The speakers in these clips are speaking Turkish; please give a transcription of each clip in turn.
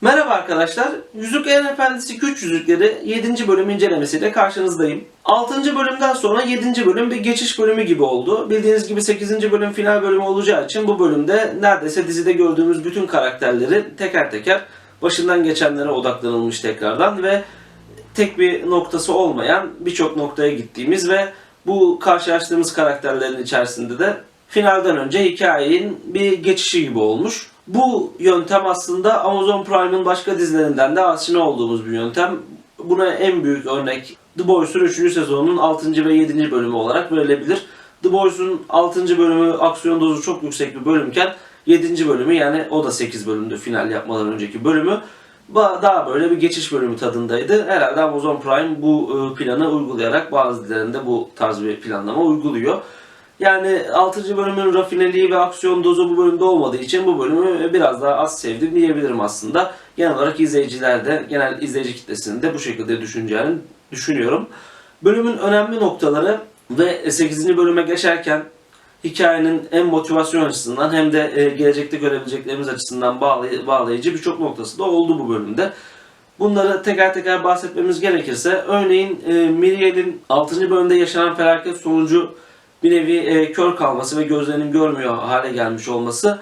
Merhaba arkadaşlar. Yüzüklerin Efendisi Güç Yüzükleri 7. bölüm incelemesiyle karşınızdayım. 6. bölümden sonra 7. bölüm bir geçiş bölümü gibi oldu. Bildiğiniz gibi 8. bölüm final bölümü olacağı için bu bölümde neredeyse dizide gördüğümüz bütün karakterleri teker teker başından geçenlere odaklanılmış tekrardan ve tek bir noktası olmayan birçok noktaya gittiğimiz ve bu karşılaştığımız karakterlerin içerisinde de finalden önce hikayenin bir geçişi gibi olmuş. Bu yöntem aslında Amazon Prime'ın başka dizilerinden de aşina olduğumuz bir yöntem. Buna en büyük örnek The Boys'un 3. sezonunun 6. ve 7. bölümü olarak verilebilir. The Boys'un 6. bölümü aksiyon dozu çok yüksek bir bölümken 7. bölümü yani o da 8 bölümdü final yapmadan önceki bölümü daha böyle bir geçiş bölümü tadındaydı. Herhalde Amazon Prime bu e, planı uygulayarak bazı dizilerinde bu tarz bir planlama uyguluyor. Yani 6. bölümün rafineliği ve aksiyon dozu bu bölümde olmadığı için bu bölümü biraz daha az sevdim diyebilirim aslında. Genel olarak izleyiciler de, genel izleyici kitlesinin de bu şekilde düşüneceğini düşünüyorum. Bölümün önemli noktaları ve 8. bölüme geçerken hikayenin hem motivasyon açısından hem de e, gelecekte görebileceklerimiz açısından bağlay- bağlayıcı birçok noktası da oldu bu bölümde. Bunları teker teker bahsetmemiz gerekirse örneğin e, Miriel'in 6. bölümde yaşanan felaket sonucu bir nevi e, kör kalması ve gözlerinin görmüyor hale gelmiş olması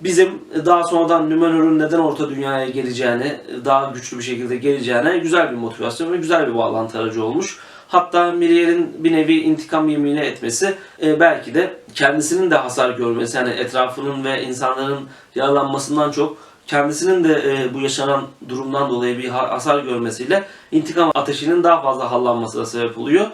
bizim daha sonradan Numenor'un neden orta dünyaya geleceğini, daha güçlü bir şekilde geleceğine güzel bir motivasyon ve güzel bir bağlantı aracı olmuş. Hatta Miriel'in bir nevi intikam yemini etmesi e, belki de kendisinin de hasar görmesi, yani etrafının ve insanların yaralanmasından çok kendisinin de e, bu yaşanan durumdan dolayı bir ha- hasar görmesiyle intikam ateşinin daha fazla hallanmasına sebep oluyor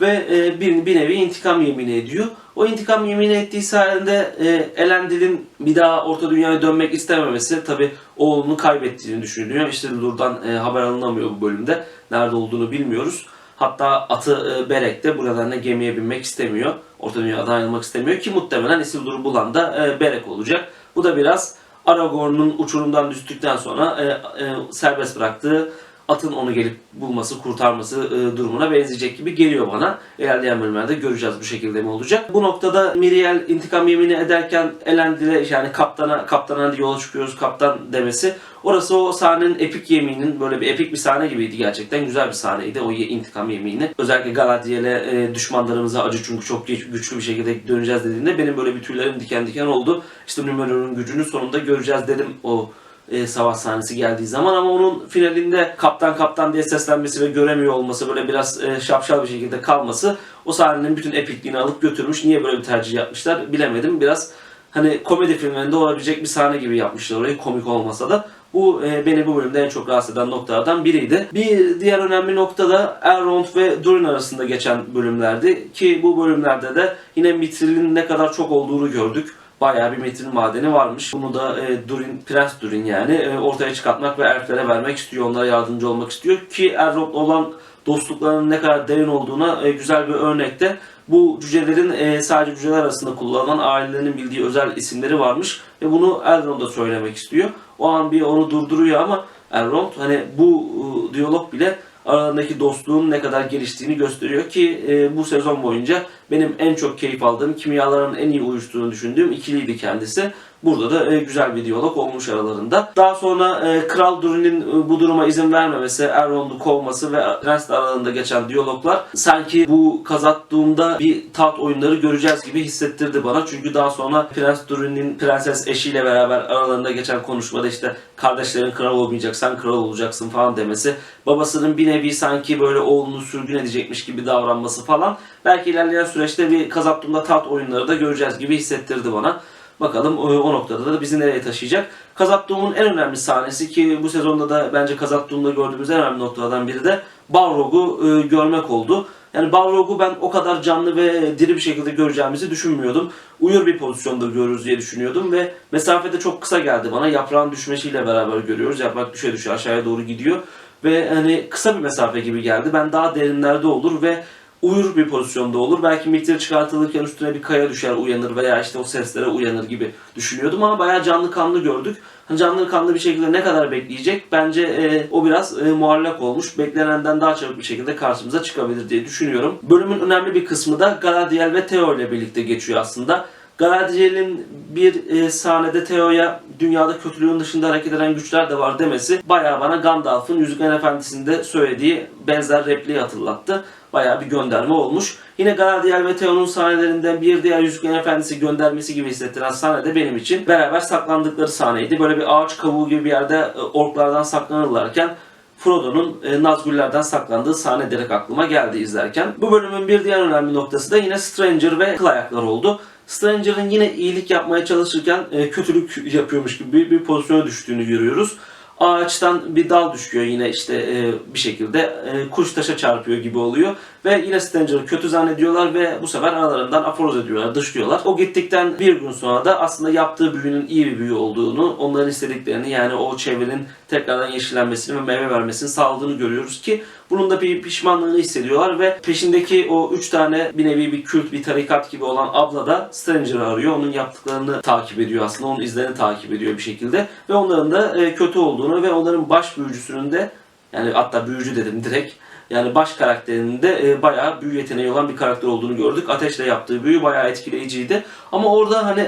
ve e, bir, bir nevi intikam yemini ediyor. O intikam yemini ettiği sayede e, Elendil'in bir daha Orta Dünya'ya dönmek istememesi tabi oğlunu kaybettiğini düşünüyor. İşte Lur'dan e, haber alınamıyor bu bölümde. Nerede olduğunu bilmiyoruz. Hatta atı e, Berek de bu nedenle gemiye binmek istemiyor. Orta Dünya'dan ayrılmak istemiyor ki muhtemelen Isildur'u bulan da e, Berek olacak. Bu da biraz Aragorn'un uçurumdan düştükten sonra e, e, serbest bıraktığı atın onu gelip bulması, kurtarması e, durumuna benzeyecek gibi geliyor bana. İlerleyen bölümlerde göreceğiz bu şekilde mi olacak. Bu noktada Miriel intikam yemini ederken Elendil'e yani kaptana, kaptana yola çıkıyoruz kaptan demesi. Orası o sahnenin epik yemininin böyle bir epik bir sahne gibiydi gerçekten. Güzel bir sahneydi o intikam yemini. Özellikle Galadriel'e e, düşmanlarımıza acı çünkü çok güçlü bir şekilde döneceğiz dediğinde benim böyle bir tüylerim diken diken oldu. İşte Numenor'un gücünü sonunda göreceğiz dedim o e, savaş sahnesi geldiği zaman ama onun finalinde kaptan kaptan diye seslenmesi ve göremiyor olması böyle biraz e, şapşal bir şekilde kalması o sahnenin bütün epikliğini alıp götürmüş. Niye böyle bir tercih yapmışlar bilemedim. Biraz hani komedi filmlerinde olabilecek bir sahne gibi yapmışlar orayı komik olmasa da. Bu e, beni bu bölümde en çok rahatsız eden noktalardan biriydi. Bir diğer önemli nokta da Elrond ve Durin arasında geçen bölümlerdi. Ki bu bölümlerde de yine Mithril'in ne kadar çok olduğunu gördük bayağı bir metin madeni varmış. Bunu da e, Durin, Prens Durin yani e, ortaya çıkartmak ve elflere vermek istiyor. Onlara yardımcı olmak istiyor ki Elrond'la olan dostluklarının ne kadar derin olduğuna e, güzel bir örnekte. Bu cücelerin e, sadece cüceler arasında kullanılan ailelerinin bildiği özel isimleri varmış ve bunu Elrond'a söylemek istiyor. O an bir onu durduruyor ama Elrond hani bu e, diyalog bile aralarındaki dostluğun ne kadar geliştiğini gösteriyor ki e, bu sezon boyunca benim en çok keyif aldığım, kimyaların en iyi uyuştuğunu düşündüğüm ikiliydi kendisi. Burada da e, güzel bir diyalog olmuş aralarında. Daha sonra e, Kral Durin'in e, bu duruma izin vermemesi, Elrond'u kovması ve Prens'le aralarında geçen diyaloglar sanki bu Kazat-Dûm'da bir taht oyunları göreceğiz gibi hissettirdi bana. Çünkü daha sonra Prens Durin'in prenses eşiyle beraber aralarında geçen konuşmada işte kardeşlerin kral olmayacak, sen kral olacaksın falan demesi, babasının bir nevi sanki böyle oğlunu sürgün edecekmiş gibi davranması falan belki ilerleyen süreçte bir Kazat-Dûm'da taht oyunları da göreceğiz gibi hissettirdi bana. Bakalım o, o noktada da bizi nereye taşıyacak. Kazat-Dûm'un en önemli sahnesi ki bu sezonda da bence Kazat-Dûm'da gördüğümüz en önemli noktalardan biri de Balrog'u e, görmek oldu. Yani Balrog'u ben o kadar canlı ve diri bir şekilde göreceğimizi düşünmüyordum. Uyur bir pozisyonda görürüz diye düşünüyordum ve mesafede çok kısa geldi bana. Yaprağın düşmesiyle beraber görüyoruz. Yaprak düşe düşe aşağıya doğru gidiyor. Ve hani kısa bir mesafe gibi geldi. Ben daha derinlerde olur ve uyur bir pozisyonda olur. Belki miktar çıkartılırken üstüne bir kaya düşer uyanır veya işte o seslere uyanır gibi düşünüyordum ama bayağı canlı kanlı gördük. Hani Canlı kanlı bir şekilde ne kadar bekleyecek? Bence e, o biraz e, muallak olmuş. Beklenenden daha çabuk bir şekilde karşımıza çıkabilir diye düşünüyorum. Bölümün önemli bir kısmı da Galadriel ve Theo ile birlikte geçiyor aslında. Galadriel'in bir e, sahnede Theo'ya dünyada kötülüğün dışında hareket eden güçler de var demesi bayağı bana Gandalf'ın Yüzüklerin Efendisi'nde söylediği benzer repliği hatırlattı. Bayağı bir gönderme olmuş. Yine Galadriel ve Theo'nun sahnelerinden bir diğer Yüzüklerin Efendisi göndermesi gibi hissettiren sahne de benim için beraber saklandıkları sahneydi. Böyle bir ağaç kavuğu gibi bir yerde e, orklardan saklanırlarken Frodo'nun e, Nazgullerden saklandığı sahne direkt aklıma geldi izlerken. Bu bölümün bir diğer önemli noktası da yine Stranger ve kıl ayaklar oldu. Stranger'ın yine iyilik yapmaya çalışırken e, kötülük yapıyormuş gibi bir, bir pozisyona düştüğünü görüyoruz. Ağaçtan bir dal düşüyor yine işte e, bir şekilde e, kuş taşa çarpıyor gibi oluyor ve yine Stranger'ı kötü zannediyorlar ve bu sefer aralarından aforoz ediyorlar, dışlıyorlar. O gittikten bir gün sonra da aslında yaptığı büyünün iyi bir büyü olduğunu, onların istediklerini yani o çevrenin tekrardan yeşillenmesini ve meyve vermesini sağladığını görüyoruz ki bunun da bir pişmanlığını hissediyorlar ve peşindeki o üç tane bir nevi bir kült, bir tarikat gibi olan abla da Stranger'ı arıyor. Onun yaptıklarını takip ediyor aslında. Onun izlerini takip ediyor bir şekilde. Ve onların da e, kötü olduğunu ve onların baş büyücüsünün de yani hatta büyücü dedim direkt. Yani baş karakterinin de e, bayağı büyü yeteneği olan bir karakter olduğunu gördük. Ateşle yaptığı büyü bayağı etkileyiciydi. Ama orada hani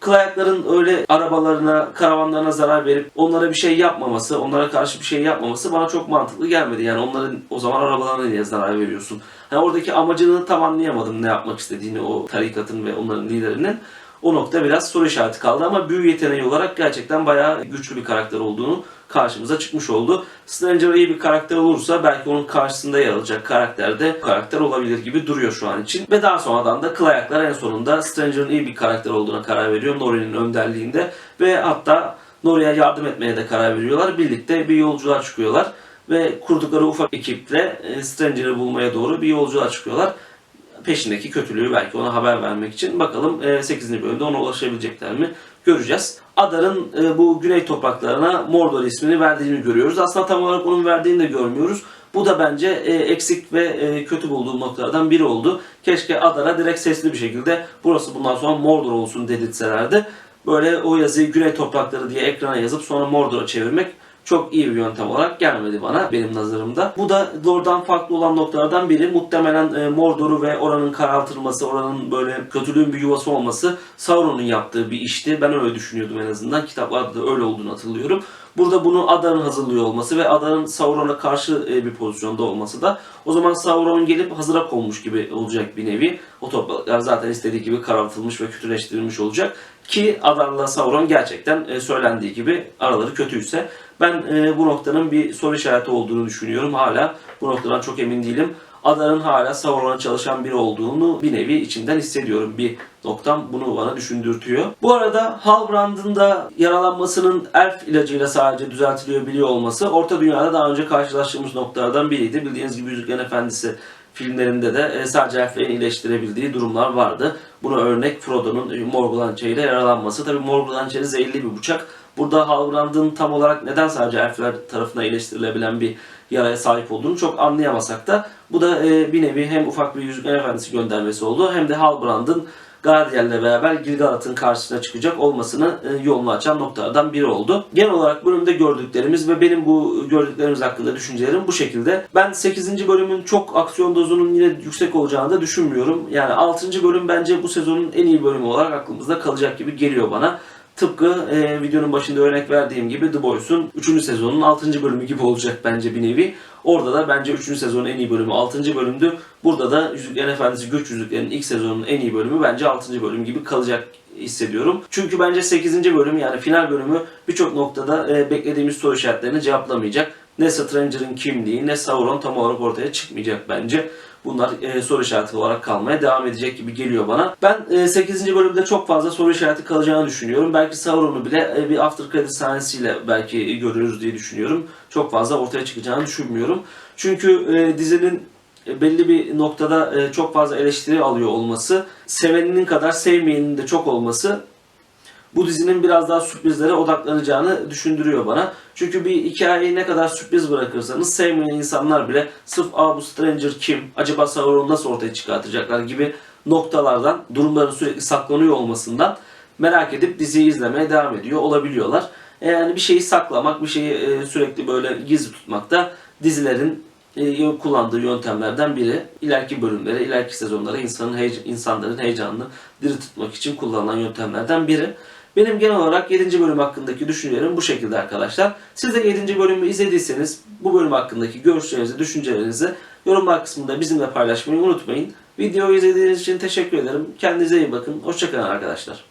kıl ayakların öyle arabalarına, karavanlarına zarar verip onlara bir şey yapmaması, onlara karşı bir şey yapmaması bana çok mantıklı gelmedi. Yani onların o zaman arabalarına niye zarar veriyorsun? Hani oradaki amacını tam anlayamadım ne yapmak istediğini o tarikatın ve onların liderinin. O nokta biraz soru işareti kaldı ama büyü yeteneği olarak gerçekten bayağı güçlü bir karakter olduğunu karşımıza çıkmış oldu. Stranger iyi bir karakter olursa belki onun karşısında yer alacak karakter de karakter olabilir gibi duruyor şu an için. Ve daha sonradan da kıl ayaklar en sonunda Stranger'ın iyi bir karakter olduğuna karar veriyor Nori'nin önderliğinde ve hatta Nori'ye yardım etmeye de karar veriyorlar. Birlikte bir yolculuğa çıkıyorlar ve kurdukları ufak ekiple e, Stranger'ı bulmaya doğru bir yolculuğa çıkıyorlar peşindeki kötülüğü belki ona haber vermek için. Bakalım e, 8. bölümde ona ulaşabilecekler mi göreceğiz. Adar'ın e, bu güney topraklarına Mordor ismini verdiğini görüyoruz. Aslında tam olarak onun verdiğini de görmüyoruz. Bu da bence e, eksik ve e, kötü bulduğum noktalardan biri oldu. Keşke Adar'a direkt sesli bir şekilde burası bundan sonra Mordor olsun dedirtselerdi. Böyle o yazıyı güney toprakları diye ekrana yazıp sonra Mordor'a çevirmek çok iyi bir yöntem olarak gelmedi bana benim nazarımda. Bu da Lord'dan farklı olan noktalardan biri. Muhtemelen e, Mordor'u ve oranın karartılması, oranın böyle kötülüğün bir yuvası olması Sauron'un yaptığı bir işti. Ben öyle düşünüyordum en azından. Kitaplarda da öyle olduğunu hatırlıyorum. Burada bunu Adar'ın hazırlıyor olması ve Adar'ın Sauron'a karşı e, bir pozisyonda olması da o zaman Sauron'un gelip hazıra konmuş gibi olacak bir nevi. O topraklar zaten istediği gibi karartılmış ve kötüleştirilmiş olacak. Ki Adar'la Sauron gerçekten e, söylendiği gibi araları kötüyse ben e, bu noktanın bir soru işareti olduğunu düşünüyorum. Hala bu noktadan çok emin değilim. Adar'ın hala Sauron'a çalışan biri olduğunu bir nevi içimden hissediyorum. Bir noktam bunu bana düşündürtüyor. Bu arada Halbrand'ın da yaralanmasının elf ilacıyla sadece düzeltiliyor biliyor olması Orta Dünya'da daha önce karşılaştığımız noktalardan biriydi. Bildiğiniz gibi Yüzüklerin Efendisi filmlerinde de e, sadece elflerin iyileştirebildiği durumlar vardı. Buna örnek Frodo'nun Morgul hançeriyle yaralanması. Tabi Morgul hançeri zehirli bir bıçak. Burada Halbrand'ın tam olarak neden sadece elfler tarafından iyileştirilebilen bir yaraya sahip olduğunu çok anlayamasak da bu da e, bir nevi hem ufak bir Yüzüklerin Efendisi göndermesi oldu hem de Halbrand'ın Galadriel'le beraber Gilgalad'ın karşısına çıkacak olmasını e, yolunu açan noktalardan biri oldu. Genel olarak bölümde gördüklerimiz ve benim bu gördüklerimiz hakkında düşüncelerim bu şekilde. Ben 8. bölümün çok aksiyon dozunun yine yüksek olacağını da düşünmüyorum. Yani 6. bölüm bence bu sezonun en iyi bölümü olarak aklımızda kalacak gibi geliyor bana. Tıpkı e, videonun başında örnek verdiğim gibi The Boys'un 3. sezonunun 6. bölümü gibi olacak bence bir nevi. Orada da bence 3. sezonun en iyi bölümü 6. bölümdü. Burada da Yüzüklerin Efendisi Güç Yüzüklerinin ilk sezonunun en iyi bölümü bence 6. bölüm gibi kalacak hissediyorum. Çünkü bence 8. bölüm yani final bölümü birçok noktada e, beklediğimiz soru işaretlerini cevaplamayacak. Ne Stranger'ın kimliği ne Sauron tam olarak ortaya çıkmayacak bence. Bunlar e, soru işareti olarak kalmaya devam edecek gibi geliyor bana. Ben e, 8. bölümde çok fazla soru işareti kalacağını düşünüyorum. Belki Sauron'u bile e, bir after credit sahnesiyle belki görürüz diye düşünüyorum. Çok fazla ortaya çıkacağını düşünmüyorum. Çünkü e, dizinin belli bir noktada e, çok fazla eleştiri alıyor olması, seveninin kadar sevmeyenin de çok olması bu dizinin biraz daha sürprizlere odaklanacağını düşündürüyor bana. Çünkü bir hikayeyi ne kadar sürpriz bırakırsanız sevmeyen insanlar bile sırf Aa bu Stranger kim? Acaba Sauron'u nasıl ortaya çıkartacaklar gibi noktalardan durumların sürekli saklanıyor olmasından merak edip diziyi izlemeye devam ediyor olabiliyorlar. E, Yani bir şeyi saklamak, bir şeyi e, sürekli böyle gizli tutmak da dizilerin e, kullandığı yöntemlerden biri. İleriki bölümlere, ileriki sezonlara insanın heyec- insanların heyecanını diri tutmak için kullanılan yöntemlerden biri. Benim genel olarak 7. bölüm hakkındaki düşüncelerim bu şekilde arkadaşlar. Siz de 7. bölümü izlediyseniz bu bölüm hakkındaki görüşlerinizi, düşüncelerinizi yorumlar kısmında bizimle paylaşmayı unutmayın. Videoyu izlediğiniz için teşekkür ederim. Kendinize iyi bakın. Hoşçakalın arkadaşlar.